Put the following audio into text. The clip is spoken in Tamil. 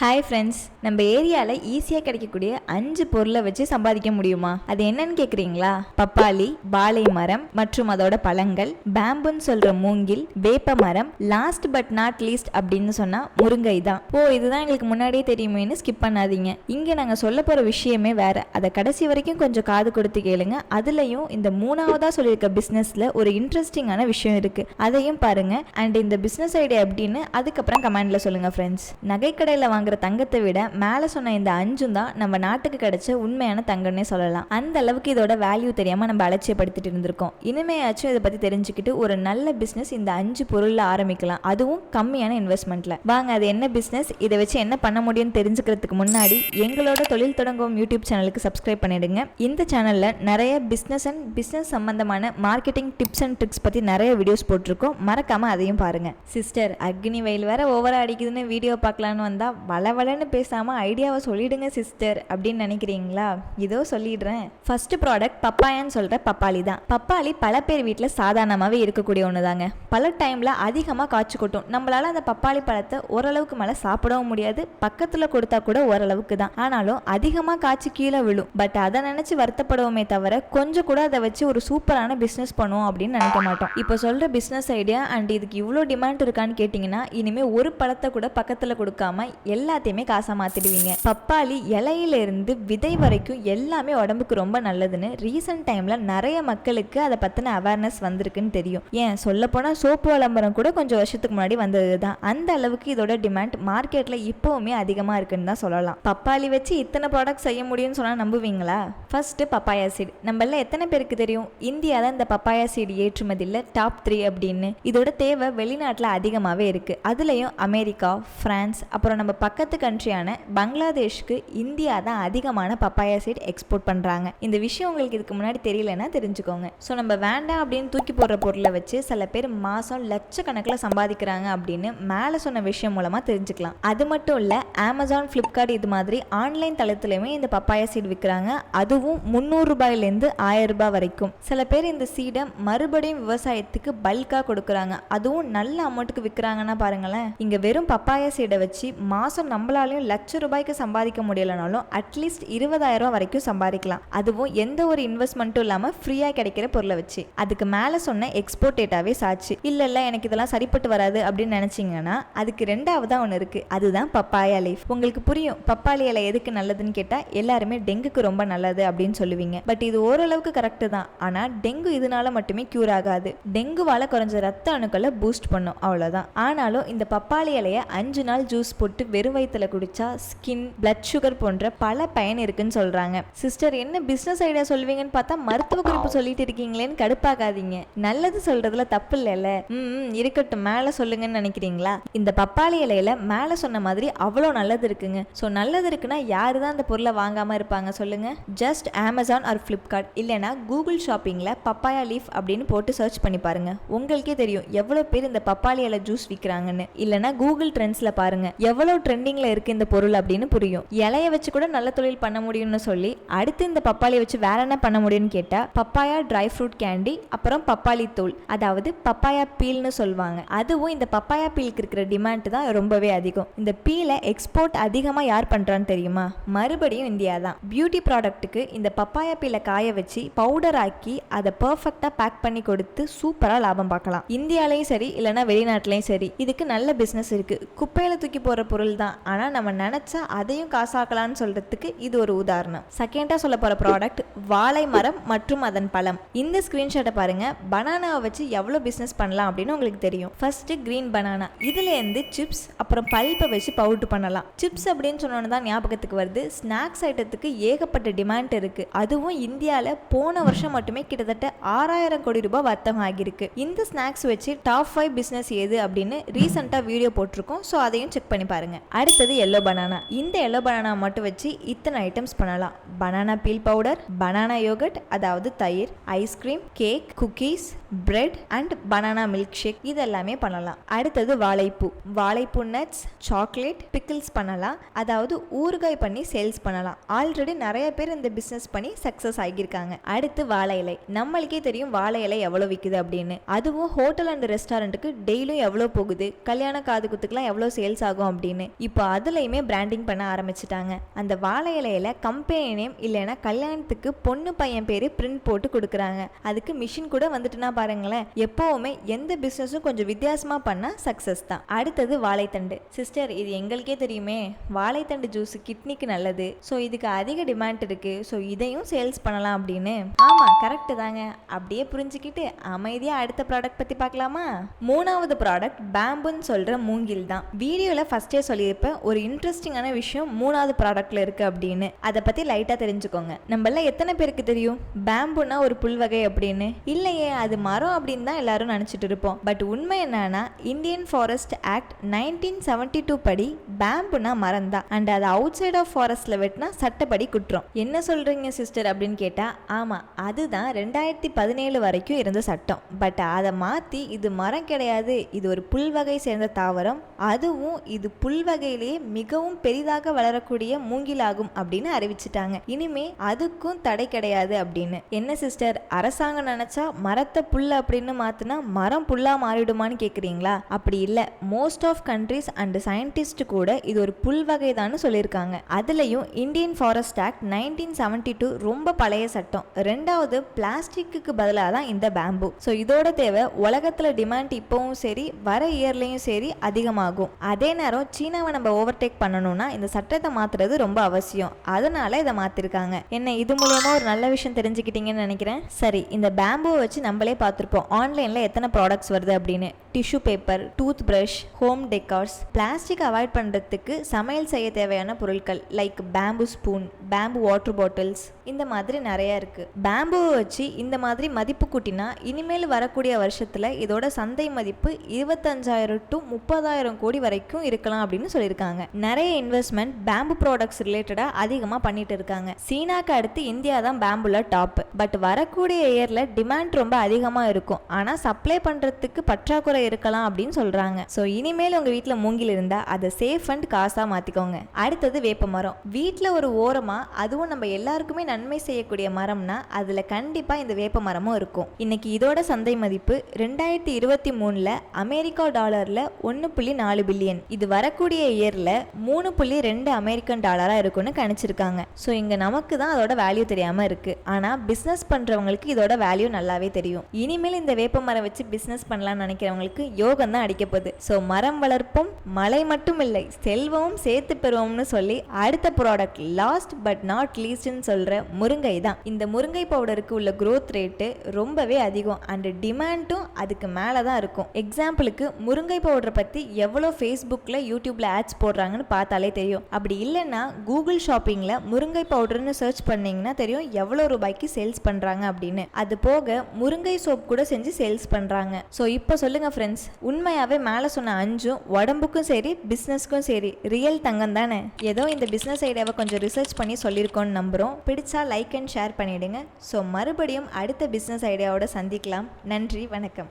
ஹாய் ஃப்ரெண்ட்ஸ் நம்ம ஏரியாவில் ஈஸியாக கிடைக்கக்கூடிய அஞ்சு பொருளை வச்சு சம்பாதிக்க முடியுமா? அது என்னன்னு கேட்குறீங்களா பப்பாளி பாலை மரம் மற்றும் அதோட பழங்கள் பேம்புன்னு சொல்கிற மூங்கில் வேப்ப மரம் லாஸ்ட் பட் நாட் லீஸ்ட் அப்படின்னு சொன்னால் முருங்கை தான். ஓ இதுதான் எங்களுக்கு முன்னாடியே தெரியுமேன்னு ஸ்கிப் பண்ணாதீங்க. இங்கே நாங்கள் சொல்ல போகிற விஷயமே வேற. அதை கடைசி வரைக்கும் கொஞ்சம் காது கொடுத்து கேளுங்க. அதுலேயும் இந்த மூணாவதாக சொல்லியிருக்க பிஸ்னஸில் ஒரு இன்ட்ரெஸ்டிங்கான விஷயம் இருக்குது அதையும் பாருங்கள் அண்ட் இந்த பிஸ்னஸ் ஐடியா எப்படின்னு அதுக்கப்புறம் கமெண்டில் சொல்லுங்கள் ஃப்ரெண்ட்ஸ் நகைக்கடையில் வாங்குற தங்கத்தை விட மேலே சொன்ன இந்த அஞ்சும் தான் நம்ம நாட்டுக்கு கிடைச்ச உண்மையான தங்கம்னே சொல்லலாம். அந்த அளவுக்கு இதோட வேல்யூ தெரியாம நம்ம அலட்சியப்படுத்திட்டு இருந்திருக்கோம். இனிமேயாச்சும் இதை பத்தி தெரிஞ்சுக்கிட்டு ஒரு நல்ல பிஸ்னஸ் இந்த அஞ்சு பொருள்ல ஆரம்பிக்கலாம். அதுவும் கம்மியான இன்வெஸ்ட்மெண்ட்ல வாங்க அது என்ன பிஸ்னஸ் இதை வச்சு என்ன பண்ண முடியும்னு தெரிஞ்சுக்கிறதுக்கு முன்னாடி எங்களோட தொழில் தொடங்கும் யூடியூப் சேனலுக்கு சப்ஸ்கிரைப் பண்ணிடுங்க. இந்த சேனல்ல நிறைய பிஸ்னஸ் அண்ட் பிஸ்னஸ் சம்பந்தமான மார்க்கெட்டிங் டிப்ஸ் அண்ட் ட்ரிக்ஸ் பத்தி நிறைய வீடியோஸ் போட்டிருக்கோம். மறக்காம அதையும் பாருங்க. சிஸ்டர் அக்னி வெயில் வேற ஓவரா அடிக்குதுன்னு வீடியோ பார்க்கலான்னு வந்தா வளவளன்னு பேசாமல் ஐடியாவை சொல்லிடுங்க சிஸ்டர் அப்படின்னு நினைக்கிறீங்களா? இதோ சொல்லிடுறேன். ஃபர்ஸ்ட் ப்ராடக்ட் பப்பாயான்னு சொல்ற பப்பாளி தான். பப்பாளி பல பேர் வீட்டில் சாதாரணமாகவே இருக்கக்கூடிய ஒன்று தாங்க பல டைமில் அதிகமாக காய்ச்சி கொட்டும். நம்மளால் அந்த பப்பாளி பழத்தை ஓரளவுக்கு மேலே சாப்பிடவும் முடியாது. பக்கத்தில் கொடுத்தா கூட ஓரளவுக்கு தான். ஆனாலும் அதிகமாக காய்ச்சி கீழே விழும். பட் அதை நினச்சி வருத்தப்படுவோமே தவிர கொஞ்சம் கூட அதை வச்சு ஒரு சூப்பரான பிஸ்னஸ் பண்ணுவோம் அப்படின்னு நினைக்க மாட்டோம். இப்போ சொல்கிற பிஸ்னஸ் ஐடியா அண்ட் இதுக்கு இவ்வளோ டிமாண்ட் இருக்கான்னு கேட்டிங்கன்னா இனிமேல் ஒரு பழத்தை கூட பக்கத்தில் கொடுக்காம எல்லாத்தையுமே காசாக மாற்றிடுவீங்க பப்பாளி இலையில இருந்து விதை வரைக்கும் எல்லாமே உடம்புக்கு ரொம்ப நல்லதுன்னு ரீசெண்ட் டைமில் நிறைய மக்களுக்கு அதை பற்றின அவேர்னஸ் வந்திருக்குன்னு தெரியும். ஏன்? சொல்லப்போனால் சோப்பு விளம்பரம் கூட கொஞ்சம் வருஷத்துக்கு முன்னாடி வந்தது தான் அந்த அளவுக்கு இதோட டிமாண்ட் மார்க்கெட்டில் இப்போவுமே அதிகமாக இருக்குன்னு தான் சொல்லலாம். பப்பாளி வச்சு இத்தனை ப்ராடக்ட் செய்ய முடியும்னு சொன்னால் நம்புவீங்களா? ஃபர்ஸ்ட் பப்பாயா சீடு நம்மள எத்தனை பேருக்கு தெரியும்? இந்தியாவில் இந்த பப்பாயா சீடு ஏற்றுமதியில் டாப் த்ரீ அப்படின்னு. இதோட தேவை வெளிநாட்டில் அதிகமாகவே இருக்குது அதுலேயும் அமெரிக்கா ஃப்ரான்ஸ் அப்புறம் நம்ம பக்கத்து கண்ட்ரியான பங்களாதேஷ்க்கு இந்தியா தான் அதிகமான பப்பாயா சீட் எக்ஸ்போர்ட் பண்ணுறாங்க இந்த விஷயம் உங்களுக்கு இதுக்கு முன்னாடி தெரியலன்னா தெரிஞ்சுக்கோங்க. ஸோ நம்ம வேண்டாம் அப்படின்னு தூக்கி போடுற பொருளை வச்சு சில பேர் மாதம் லட்சக்கணக்கில் சம்பாதிக்கிறாங்க அப்படின்னு மேலே சொன்ன விஷயம் மூலமாக தெரிஞ்சுக்கலாம். அது மட்டும் இல்லை அமேசான் ஃப்ளிப்கார்ட் இது மாதிரி ஆன்லைன் தளத்துலையுமே இந்த பப்பாயா சீட் விற்கிறாங்க அதுவும் முந்நூறு ரூபாயிலேருந்து ஆயிரம் ரூபாய் வரைக்கும். சில பேர் இந்த சீடை மறுபடியும் விவசாயத்துக்கு பல்காக கொடுக்குறாங்க. அதுவும் நல்ல அமௌண்ட்டுக்கு விற்கிறாங்கன்னா பாருங்களேன். இங்கே வெறும் பப்பாயா சீடை வச்சு மாதம் நம்மளாலையும் லட்ச ரூபாய்க்கு சம்பாதிக்க முடியலனாலும் அட்லீஸ்ட் இருபதாயிரம் ரூபாய் வரைக்கும் சம்பாதிக்கலாம். அதுவும் எந்த ஒரு இன்வெஸ்ட்மெண்ட்டும் இல்லாமல் ஃப்ரீயாக கிடைக்கிற பொருளை வச்சு. அதுக்கு மேலே சொன்ன எக்ஸ்போர்ட் டேட்டாவே சாட்சி இல்லை இல்லை எனக்கு இதெல்லாம் சரிப்பட்டு வராது அப்படின்னு நினச்சிங்கன்னா அதுக்கு ரெண்டாவதாக ஒன்று இருக்குது அதுதான் பப்பாயா லைஃப் உங்களுக்கு புரியும் பப்பாளி இலை எதுக்கு நல்லதுன்னு கேட்டால் எல்லாருமே டெங்குக்கு ரொம்ப நல்லது அப்படின்னு சொல்லுவீங்க. பட் இது ஓரளவுக்கு கரெக்டு தான். ஆனால் டெங்கு இதனால மட்டுமே க்யூர் ஆகாது. டெங்குவால் குறைஞ்ச ரத்த அணுக்களை பூஸ்ட் பண்ணும். அவ்வளோதான் ஆனாலும் இந்த பப்பாளி இலையை அஞ்சு நாள் ஜூஸ் போட்டு வெறும் வயிற்றுல குடிச்சா ஸ்கின் பிளட் சுகர் போன்ற பல பயன் இருக்குன்னு சொல்றாங்க. சிஸ்டர் என்ன பிசினஸ் ஐடியா சொல்வீங்கன்னு பார்த்தா மருத்துவ குறிப்பு சொல்லிட்டு இருக்கீங்களேன்னு கடுப்பாகாதீங்க. நல்லது சொல்றதுல தப்பு இல்லைல்ல. ம் இருக்கட்டும் மேலே சொல்லுங்கன்னு நினைக்கிறீங்களா? இந்த பப்பாளி இலையில மேலே சொன்ன மாதிரி அவ்வளோ நல்லது இருக்குங்க. ஸோ நல்லது இருக்குன்னா யாரு தான் அந்த பொருளை வாங்காம இருப்பாங்க சொல்லுங்க. ஜஸ்ட் அமேசான் ஆர் ஃப்ளிப்கார்ட் இல்லைனா கூகுள் ஷாப்பிங்கில் பப்பாயா லீஃப் அப்படின்னு போட்டு சர்ச் பண்ணி பாருங்க. உங்களுக்கே தெரியும் எவ்வளோ பேர் இந்த பப்பாளி இலை ஜூஸ் விற்கிறாங்கன்னு இல்லைனா கூகுள் ட்ரெண்ட்ஸில் பாருங்க. எவ்வளோ ட்ரெண்டிங்கில் இருக்குது இந்த பொருள் அப்படின்னு புரியும். இலைய வச்சு கூட நல்ல தொழில் பண்ண முடியும்னு சொல்லி அடுத்து இந்த பப்பாளியை வச்சு வேற என்ன பண்ண முடியும்னு கேட்டால் பப்பாயா ட்ரை ஃப்ரூட் கேண்டி அப்புறம் பப்பாளி தூள் அதாவது பப்பாயா பீல்னு சொல்லுவாங்க. அதுவும் இந்த பப்பாயா பீலுக்கு இருக்கிற டிமாண்ட் தான் ரொம்பவே அதிகம். இந்த பீலை எக்ஸ்போர்ட் அதிகமாக யார் பண்ணுறான்னு தெரியுமா? மறுபடியும் இந்தியா தான். பியூட்டி ப்ராடக்ட்டுக்கு இந்த பப்பாயா பீலை காய வச்சு பவுடர் ஆக்கி அதை பர்ஃபெக்டாக பேக் பண்ணி கொடுத்து சூப்பராக லாபம் பார்க்கலாம். இந்தியாலையும் சரி இல்லைனா வெளிநாட்டிலையும் சரி இதுக்கு நல்ல பிஸ்னஸ் இருக்குது குப்பையில் தூக்கி போகிற பொருள் தான். ஆனால் நம்ம நினச்சா அதையும் காசாக்கலாம்னு சொல்கிறதுக்கு இது ஒரு உதாரணம். செகண்டாக சொல்ல போகிற ப்ராடக்ட் வாழை மரம் மற்றும் அதன் பழம். இந்த ஸ்க்ரீன்ஷாட்டை பாருங்கள் பனானாவை வச்சு எவ்வளோ பிஸ்னஸ் பண்ணலாம் அப்படின்னு உங்களுக்கு தெரியும். ஃபர்ஸ்ட் க்ரீன் பனானா இதுலேருந்து சிப்ஸ் அப்புறம் பல்ப்பை வச்சு பவுட்ரு பண்ணலாம். சிப்ஸ் அப்படின்னு சொன்னோன்னு தான் ஞாபகத்துக்கு வருது. ஸ்நாக்ஸ் ஐட்டத்துக்கு ஏகப்பட்ட டிமாண்ட் இருக்குது அதுவும் இந்தியாவில் போன வருஷம் மட்டுமே கிட்டத்தட்ட ஆறாயிரம் கோடி ரூபாய் வர்த்தகம் ஆகியிருக்கு. இந்த ஸ்நாக்ஸ் வச்சு டாப் ஃபைவ் பிஸ்னஸ் எது அப்படின்னு ரீசெண்டாக வீடியோ போட்டிருக்கோம். ஸோ அதையும் செக் பண்ணி பாருங்கள் அடுத்தது எல்லோ பனானா இந்த எல்லோ பனானா மட்டும் வச்சு இத்தனை ஐட்டம்ஸ் பண்ணலாம். Banana peel powder banana yogurt அதாவது தயிர் ice cream cake cookies bread and banana milk shake இது எல்லாமே பண்ணலாம். அடுத்தது வாழைப்பூ. வாழைப்பூ நட்ஸ் சாக்லேட் பிக்கிள்ஸ் பண்ணலாம். அதாவது ஊறுகாய் பண்ணி சேல்ஸ் பண்ணலாம். ஆல்ரெடி நிறைய பேர் இந்த பிஸ்னஸ் பண்ணி சக்ஸஸ் ஆகியிருக்காங்க. அடுத்து வாழை இலை. நம்மளுக்கே தெரியும் வாழை இலை எவ்வளோ விற்குது அப்படின்னு. அதுவும் ஹோட்டல் அண்ட் ரெஸ்டாரண்ட்டுக்கு டெய்லியும் எவ்வளோ போகுது? கல்யாண காது குத்துக்கெல்லாம் எவ்வளோ சேல்ஸ் ஆகும் அப்படின்னு. இப்போ அதுலேயுமே பிராண்டிங் பண்ண ஆரம்பிச்சிட்டாங்க. அந்த வாழை இலையில கம்பெனி நேம் இல்லைன்னா கல்யாணத்துக்கு பொண்ணு பையன் பேர் பிரிண்ட் போட்டு கொடுக்குறாங்க. அதுக்கு மிஷின் கூட வந்துட்டுனா பாருங்களேன். எப்போவுமே எந்த பிஸ்னஸும் கொஞ்சம் வித்தியாசமாக பண்ணால் சக்ஸஸ் தான். அடுத்தது வாழைத்தண்டு. சிஸ்டர் இது எங்களுக்கே தெரியுமே. வாழைத்தண்டு ஜூஸ் கிட்னிக்கு நல்லது. ஸோ இதுக்கு அதிக டிமாண்ட் இருக்கு. ஸோ இதையும் சேல்ஸ் பண்ணலாம் அப்படின்னு. ஆமாம் கரெக்டு தாங்க. அப்படியே புரிஞ்சுக்கிட்டு அமைதியாக அடுத்த ப்ராடக்ட் பற்றி பார்க்கலாமா? மூணாவது ப்ராடக்ட் பேம்புன்னு சொல்கிற மூங்கில் தான். வீடியோவில் ஃபஸ்ட்டே சொல்லியிருப்பேன். ஒரு இன்ட்ரெஸ்டிங்கான விஷயம் மூணாவது ப்ராடக்ட்டில் இருக்குது அப்படின்னு. அதை பற்றி லைட்டாக தெரிஞ்சுக்கோங்க. நம்மள எத்தனை பேருக்கு தெரியும்? பேம்புனா ஒரு புல்வகை அப்படின்னு. இல்லையே அது மரம் அப்படின்னு தான் எல்லாரும் நினச்சிட்டு இருப்போம். பட் உண்மை என்னன்னா Indian forest act nineteen seventy two படி பேம்புனா மரம் தான் அண்ட் அது அவுட் சைட் ஆஃப் ஃபாரஸ்ட்ல வெட்டினா சட்டப்படி குற்றம். என்ன சொல்றீங்க சிஸ்டர் அப்படின்னு கேட்டா ஆமா அதுதான் ரெண்டாயிரத்தி பதினேழு வரைக்கும் இருந்த சட்டம். பட் அதை மாத்தி இது மரம் கிடையாது இது ஒரு புல்வகை சேர்ந்த தாவரம் அதுவும் இது புல்வகையிலேயே மிகவும் பெரிதாக வளரக்கூடிய மூங்கிலாகும் அப்படின்னு அறிவிச்சிட்டாங்க. இனிமே அதுக்கும் தடை கிடையாது அப்படின்னு. என்ன சிஸ்டர் அரசாங்கம் நினைச்சா மரத்தை புல் அப்படின்னு மாற்றினா மரம் புல்லாக மாறிடுமான்னு கேட்குறீங்களா அப்படி இல்லை. Most of countries and scientist கூட இது ஒரு புல் வகை தான் சொல்லியிருக்காங்க அதுலேயும் Indian forest act nineteen seventy two ரொம்ப பழைய சட்டம். ரெண்டாவது பிளாஸ்டிக்கு பதிலாக தான் இந்த பேம்பு ஸோ இதோட தேவை உலகத்தில் டிமாண்ட் இப்போவும் சரி வர இயர்லேயும் சரி அதிகமாகும். அதே நேரம் சீனாவை நம்ம ஓவர்டேக் பண்ணணும்னா இந்த சட்டத்தை மாற்றுறது ரொம்ப அவசியம். அதனால இதை மாத்திருக்காங்க. என்ன இது மூலயமா ஒரு நல்ல விஷயம் தெரிஞ்சுக்கிட்டீங்கன்னு நினைக்கிறேன்? சரி இந்த பேம்புவை வச்சு நம்மளே பார்த்துருப்போம். ஆன்லைனில் எத்தனை ப்ராடக்ட்ஸ் வருது அப்படின்னு? Tissue paper tooth brush home decors plastic avoid பண்ணுறதுக்கு சமையல் செய்ய தேவையான பொருட்கள் like bamboo spoon bamboo water bottles இந்த மாதிரி நிறைய இருக்குது பேம்புவை வச்சு இந்த மாதிரி மதிப்பு கூட்டினா இனிமேல் வரக்கூடிய வருஷத்தில் இதோட சந்தை மதிப்பு இருபத்தஞ்சாயிரம் டு முப்பதாயிரம் கோடி வரைக்கும் இருக்கலாம் அப்படின்னு சொல்லியிருக்காங்க. நிறைய இன்வெஸ்ட்மெண்ட் பேம்பு ப்ராடக்ட்ஸ் ரிலேட்டடாக அதிகமாக பண்ணிட்டு இருக்காங்க. சீனாக்கு அடுத்து இந்தியா தான் பேம்புல டாப் பட் வரக்கூடிய இயரில் டிமாண்ட் ரொம்ப அதிகமாக அதிகமாக இருக்கும். ஆனால் சப்ளை பண்ணுறதுக்கு பற்றாக்குறை இருக்கலாம் அப்படின்னு சொல்கிறாங்க ஸோ இனிமேல் உங்கள் வீட்டில் மூங்கில் இருந்தால் அதை சேஃப் அண்ட் காசாக மாற்றிக்கோங்க அடுத்தது வேப்ப மரம். வீட்டில் ஒரு ஓரமாக அதுவும் நம்ம எல்லாருக்குமே நன்மை செய்யக்கூடிய மரம்னா அதில் கண்டிப்பாக இந்த வேப்ப மரமும் இருக்கும். இன்னைக்கு இதோட சந்தை மதிப்பு ரெண்டாயிரத்தி இருபத்தி மூணில் அமெரிக்கா டாலரில் ஒன்று புள்ளி நாலு பில்லியன். இது வரக்கூடிய இயரில் மூணு புள்ளி ரெண்டு அமெரிக்கன் டாலராக இருக்கும்னு கணிச்சிருக்காங்க. ஸோ இங்கே நமக்கு தான் அதோட வேல்யூ தெரியாமல் இருக்குது ஆனால் பிஸ்னஸ் பண்ணுறவங்களுக்கு இதோட வேல்யூ நல்லாவே தெரியும். இனிமேல் இந்த வேப்ப மரம் வச்சு பிசினஸ் பண்ணலாம்னு நினைக்கிறவங்களுக்கு யோகம் தான் அடிக்க போகுது. ஸோ மரம் வளர்ப்போம் மழை மட்டும் இல்லை செல்வமும் சேர்த்து பெறுவோம்னு சொல்லி அடுத்த ப்ராடக்ட் லாஸ்ட் பட் நாட் லீஸ்ட்னு சொல்ற முருங்கை தான். இந்த முருங்கை பவுடருக்கு உள்ள க்ரோத் ரேட்டு ரொம்பவே அதிகம் அண்ட் டிமாண்டும் அதுக்கு மேலே தான் இருக்கும். எக்ஸாம்பிளுக்கு முருங்கை பவுடரை பற்றி எவ்வளோ ஃபேஸ்புக்கில் யூடியூப்ல ஆட்ஸ் போடுறாங்கன்னு பார்த்தாலே தெரியும். அப்படி இல்லைன்னா கூகுள் ஷாப்பிங்கில் முருங்கை பவுடர்னு சர்ச் பண்ணிங்கன்னா தெரியும் எவ்வளோ ரூபாய்க்கு சேல்ஸ் பண்ணுறாங்க அப்படின்னு. அது போக முருங்கை சோப் கூட செஞ்சு சேல்ஸ் பண்ணுறாங்க ஸோ இப்போ சொல்லுங்கள் ஃப்ரெண்ட்ஸ் உண்மையாகவே மேலே சொன்ன அஞ்சும் உடம்புக்கும் சரி பிஸ்னஸ்க்கும் சரி ரியல் தங்கம் தானே? ஏதோ இந்த பிஸ்னஸ் ஐடியாவை கொஞ்சம் ரிசர்ச் பண்ணி சொல்லியிருக்கோன்னு நம்புகிறோம் பிடிச்சா லைக் அண்ட் ஷேர் பண்ணிவிடுங்க ஸோ மறுபடியும் அடுத்த பிஸ்னஸ் ஐடியாவோட சந்திக்கலாம். நன்றி வணக்கம்.